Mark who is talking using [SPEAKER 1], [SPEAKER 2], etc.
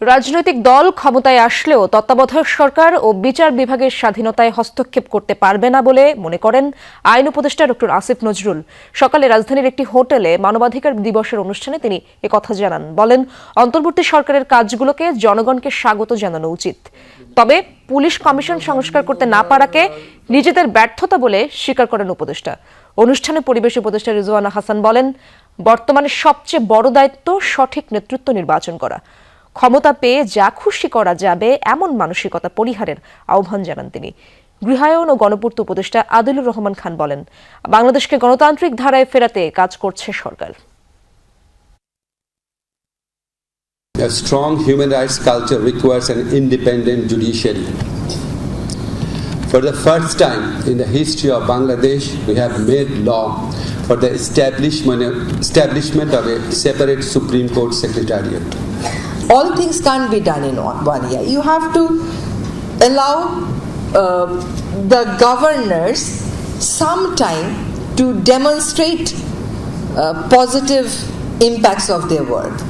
[SPEAKER 1] রাজনৈতিক দল ক্ষমতায় আসলেও তত্ত্বাবধায়ক সরকার ও বিচার বিভাগের স্বাধীনতায় হস্তক্ষেপ করতে পারবে না বলে মনে করেন আইন উপদেষ্টা ডক্টর আসিফ নজরুল। সকালে রাজধানীর একটি হোটেলে মানবাধিকার দিবসের অনুষ্ঠানে তিনি একথা জানান। বলেন, অন্তর্বর্তী সরকারের কাজগুলোকে জনগণকে স্বাগত জানানো উচিত। তবে পুলিশ কমিশন সংস্কার করতে না পারাকে নিজেদের ব্যর্থতা বলে স্বীকার করেন উপদেষ্টা। অনুষ্ঠানে পরিবেশ উপদেষ্টা রিজওয়ানা হাসান বলেন, বর্তমানে সবচেয়ে বড় দায়িত্ব সঠিক নেতৃত্ব নির্বাচন করা। ক্ষমতা পেয়ে যা খুশি করা যাবে এমন মানসিকতা পরিহারের আহ্বান জানান তিনি গৃহায়ন ও গণপূর্ত উপদেষ্টা আদিলুর রহমান খান বলেন বাংলাদেশকে গণতান্ত্রিক ধারায় ফেরাতে কাজ করছে সরকার
[SPEAKER 2] A strong human rights culture requires an independent judiciary. For the first time in the history of Bangladesh, we have made law for the establishment, establishment of a separate Supreme Court Secretariat.
[SPEAKER 3] All things can't be done in one year. You have to allow uh, the governors some time to demonstrate uh, positive impacts of their work.